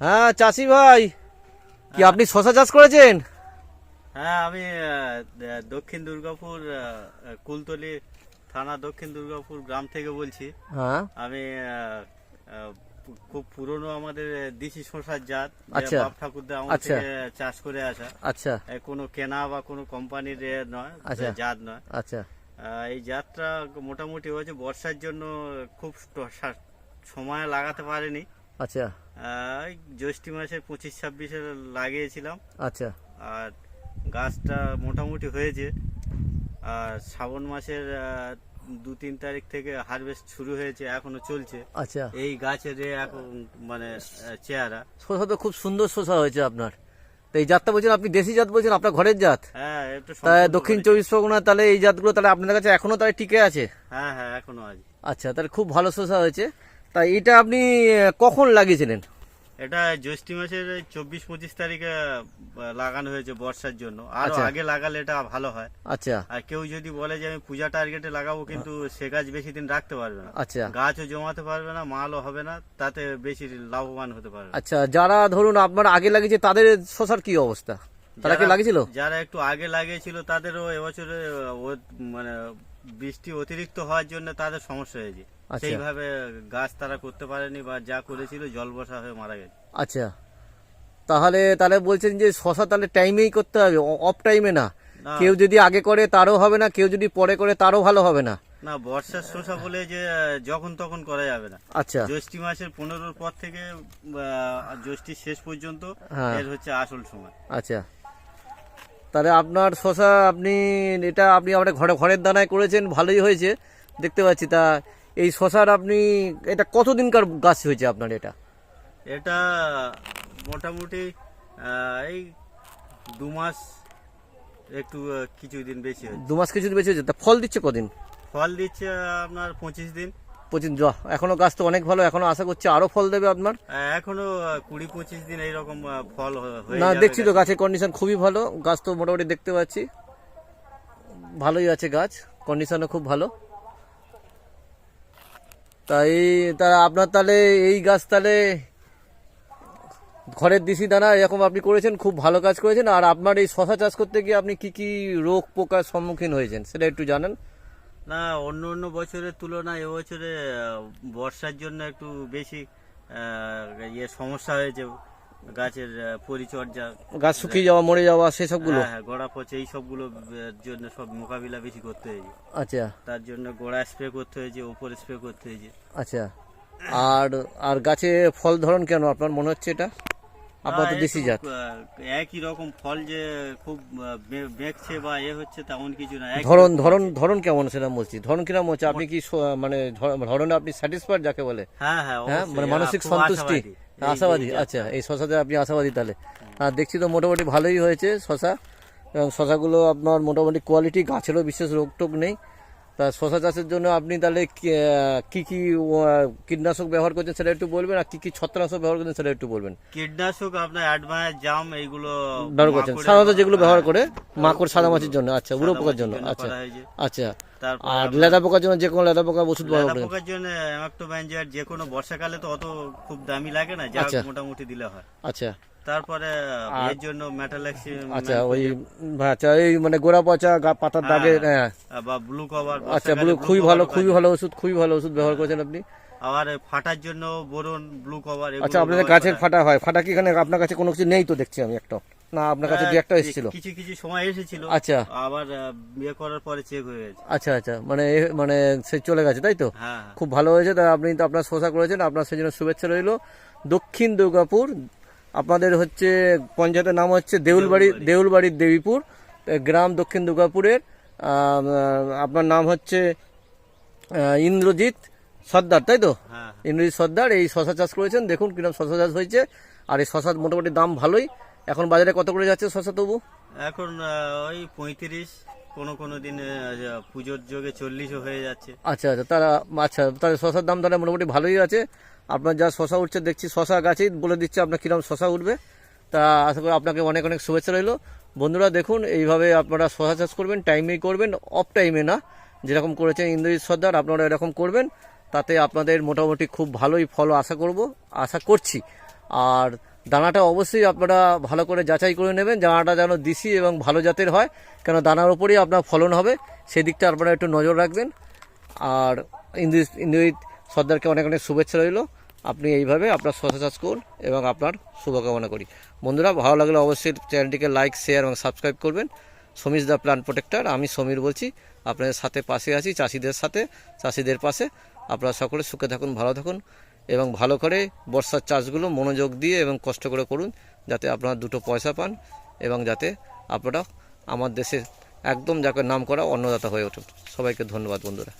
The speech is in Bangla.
হ্যাঁ চাষি ভাই। কি আপনি শশা চাষ করেছেন? হ্যাঁ আমি দক্ষিণ দুর্গাপুর কুলতলি থানা দক্ষিণ দুর্গাপুর গ্রাম থেকে বলছি। হ্যাঁ। আমি খুব পুরনো আমাদের দেশি শসার জাত আচ্ছা। বাপ ঠাকুরদা আমার আচ্ছা। থেকে চাষ করে আসা। আচ্ছা। কোনো কেনা বা কোনো কোম্পানির নয় আচ্ছা। জাত নয়। আচ্ছা। এই জাতটা মোটামুটি হয়েছে বর্ষার জন্য খুব সময় লাগাতে পারেনি। আচ্ছা। জ্যৈষ্ঠী মাসের পঁচিশ ছাব্বিশে লাগিয়েছিলাম। আচ্ছা। আর গাছটা মোটামুটি হয়েছে। আর শ্রাবণ মাসের দু তিন তারিখ থেকে হারভেস্ট শুরু হয়েছে এখনও চলছে। আচ্ছা। এই গাছের এখন মানে চেহারা। শশা তো খুব সুন্দর শশা হয়েছে আপনার। তো এই জাতটা বলছেন আপনি দেশি জাত বলছেন আপনার ঘরের জাত? হ্যাঁ দক্ষিণ চব্বিশ পরগনা তাহলে এই জাতগুলো তাহলে আপনাদের কাছে এখনও তাহলে টিকে আছে? হ্যাঁ হ্যাঁ এখনও আছে। আচ্ছা তাহলে খুব ভালো শশা হয়েছে। তা এটা আপনি কখন লাগিয়েছিলেন? এটা জ্যৈষ্ঠী মাসের চব্বিশ পঁচিশ তারিখে লাগানো হয়েছে বর্ষার জন্য। আরও আচ্ছা। আগে লাগালে এটা ভালো হয়। আচ্ছা। আর কেউ যদি বলে যে আমি পূজা টার্গেটে লাগাবো কিন্তু সে গাছ বেশি দিন রাখতে পারবে না। আচ্ছা। গাছও জমাতে পারবে না মালও হবে না তাতে বেশি লাভবান হতে পারবে আচ্ছা যারা ধরুন আপনার আগে লাগিয়েছে তাদের শশার কি অবস্থা? তারা কি লাগিয়েছিল? যারা একটু আগে লাগিয়েছিল তাদেরও এবছরে ও মানে বৃষ্টি অতিরিক্ত হওয়ার জন্য তাদের সমস্যা হয়েছে। আচ্ছা। সেইভাবে গাছ তারা করতে পারেনি বা যা করেছিল জল বসা হয়ে মারা গেছে। আচ্ছা। তাহলে তাহলে বলছেন যে শশা তাহলে টাইমেই করতে হবে অফ টাইমে না। কেউ যদি আগে করে তারও হবে না কেউ যদি পরে করে তারও ভালো হবে না। না বর্ষার শসা বলে যে যখন তখন করা যাবে না। আচ্ছা। জ্যৈষ্ঠী মাসের পনেরোর পর থেকে জ্যৈষ্ঠীর শেষ পর্যন্ত হ্যাঁ। এর হচ্ছে আসল সময়। আচ্ছা। তাহলে আপনার শশা আপনি এটা আপনি আপনার ঘরে ঘরের দানায় করেছেন ভালোই হয়েছে। দেখতে পাচ্ছি তা এই শশার আপনি এটা কতদিনকার গাছ হয়েছে আপনার এটা? এটা মোটামুটি এই দু মাস একটু কিছুদিন বেশি হয়েছে। দু মাস কিছু বেশি হয়েছে। তা ফল দিচ্ছে কদিন? ফল দিচ্ছে আপনার পঁচিশ দিন। পঁচিশ এখনও গাছ তো অনেক ভালো এখনও আশা করছি আরও ফল দেবে আপনার। আহ, এখনও কুড়ি পঁচিশ দিন এইরকম ফল না দেখছি তো গাছের কন্ডিশন খুবই ভালো গাছ তো মোটামুটি দেখতে পাচ্ছি। ভালোই আছে গাছ কন্ডিশনও খুব ভালো। তাই তা আপনার তাহলে এই গাছ তাহলে ঘরের দিশি দানা এরকম আপনি করেছেন খুব ভালো কাজ করেছেন। আর আপনার এই শশা চাষ করতে গিয়ে আপনি কি কি রোগ পোকার সম্মুখীন হয়েছেন সেটা একটু জানান। না অন্য অন্য বছরের তুলনায় এবছরে বর্ষার জন্য একটু বেশি ইয়ে সমস্যা হয়েছে গাছের পরিচর্যা। গাছ শুকিয়ে যাওয়া মরে যাওয়া সেসবগুলো হ্যাঁ হ্যাঁ গোড়া পচে এই সবগুলো জন্য সব মোকাবিলা বেশি করতে হয়েছে। আচ্ছা। তার জন্য গোড়া স্প্রে করতে হয়েছে উপর স্প্রে করতে হয়েছে। আচ্ছা। আর আর গাছে ফল ধরন কেন? আপনার মনে হচ্ছে এটা? আপনার তো না, দেশি জাত একই রকম ফল যে খুব বেঁকছে বা এ হচ্ছে তেমন কিছু না ধরন ধরন ধরন কেমন সেটা বলছি। ধরন কিরম হচ্ছে? আপনি কি মানে ধরনে আপনি স্যাটিসফাইড যাকে বলে? হ্যাঁ হ্যাঁ হ্যাঁ মানে মানসিক সন্তুষ্টি। আশাবাদী। আচ্ছা এই শশাতে আপনি আশাবাদী তাহলে। আর দেখছি তো মোটামুটি ভালোই হয়েছে শশা। এবং শশাগুলো আপনার মোটামুটি কোয়ালিটি গাছেরও বিশেষ রোগ টোগ নেই। তা শশা চাষের জন্য আপনি তাহলে কি কি কীটনাশক ব্যবহার করছেন সেটা একটু বলবেন আর কি কি ছত্রাকনাশক ব্যবহার করছেন সেটা একটু বলবেন? কীটনাশক আপনার অ্যাডভান্স জাম এইগুলো ব্যবহার করছেন। সাধারণত যেগুলো ব্যবহার করে হ্যাঁ, মাকড় সাদা মাছির জন্য আচ্ছা উড়ো পোকার জন্য আচ্ছা। আচ্ছা। আর লেদা পোকার জন্য যে কোনো লেদা পোকার ওষুধ ব্যবহার করেন পোকার জন্য অ্যামাক্টোব্যানজার যে কোনো বর্ষাকালে তো অত খুব দামি লাগে না যা আচ্ছা। মোটামুটি দিলে হয়। আচ্ছা। তারপরে এর জন্য মেটালেক্সি আচ্ছা ওই আচ্ছা এই মানে গোড়া পচা পাতার দাগে হ্যাঁ। বা ব্লু কভার আচ্ছা ব্লু খুবই ভালো খুবই ভালো ওষুধ খুবই ভালো ওষুধ ব্যবহার করেছেন আপনি? আবার ফাটার জন্য বোরন ব্লু কভার আচ্ছা আপনাদের গাছের ফাটা হয় ফাটা কি এখানে আপনার কাছে কোনো কিছু নেই তো দেখছি আমি একটা? না আপনার কাছে দু একটা এসেছিল। কিছু কিছু সময় এসেছিল। আচ্ছা। আবার বিয়ে করার পরে চেক হয়ে গেছে। আচ্ছা আচ্ছা মানে মানে সে চলে গেছে তাই তো? হ্যাঁ হ্যাঁ। খুব ভালো হয়েছে তা আপনি তো আপনার শোষা করেছেন আপনার সেই জন্য শুভেচ্ছা রইল। দক্ষিণ দুর্গাপুর আপনাদের হচ্ছে পঞ্চায়েতের নাম হচ্ছে দেউলবাড়ি দেউলবাড়ির দেবীপুর গ্রাম দক্ষিণ দুর্গাপুরের আপনার নাম হচ্ছে ইন্দ্রজিৎ সর্দার তাই তো? হ্যাঁ ইন্দ্রজিৎ সর্দার এই শশা চাষ করেছেন দেখুন কীরকম শশা চাষ হয়েছে আর এই শশার মোটামুটি দাম ভালোই। এখন বাজারে কত করে যাচ্ছে শশা তবু? এখন ওই পঁয়ত্রিশ কোনো কোনো দিন পুজোর যোগে চল্লিশও হয়ে যাচ্ছে। আচ্ছা আচ্ছা তারা আচ্ছা তাহলে শশার দাম তাহলে মোটামুটি ভালোই আছে। আপনার যা শশা উঠছে দেখছি, শশা গাছেই বলে দিচ্ছে আপনার কীরকম শশা উঠবে। তা আশা করি আপনাকে অনেক অনেক শুভেচ্ছা রইল। বন্ধুরা দেখুন, এইভাবে আপনারা শশা চাষ করবেন, টাইমেই করবেন অফ টাইমে না। যেরকম করেছেন ইন্দ্রজিৎ সর্দার, আপনারা এরকম করবেন, তাতে আপনাদের মোটামুটি খুব ভালোই ফল আশা করব, আশা করছি। আর দানাটা অবশ্যই আপনারা ভালো করে যাচাই করে নেবেন, দানাটা যেন দিশি এবং ভালো জাতের হয়, কেন দানার উপরেই আপনার ফলন হবে, সেদিকটা আপনারা একটু নজর রাখবেন। আর ইন্দ্রিজ ইন্দ্রিত সর্দারকে অনেক অনেক শুভেচ্ছা রইল। আপনি এইভাবে আপনার শশা চাষ করুন এবং আপনার শুভকামনা করি। বন্ধুরা, ভালো লাগলে অবশ্যই চ্যানেলটিকে লাইক শেয়ার এবং সাবস্ক্রাইব করবেন। সমীর দা প্ল্যান্ট প্রোটেক্টর আমি সমীর বলছি। আপনাদের সাথে পাশে আছি, চাষিদের সাথে, চাষিদের পাশে। আপনারা সকলে সুখে থাকুন, ভালো থাকুন এবং ভালো করে বর্ষার চাষগুলো মনোযোগ দিয়ে এবং কষ্ট করে করুন যাতে আপনারা দুটো পয়সা পান এবং যাতে আপনারা আমার দেশে একদম যাকে নাম করা অন্নদাতা হয়ে উঠুন সবাইকে ধন্যবাদ বন্ধুরা।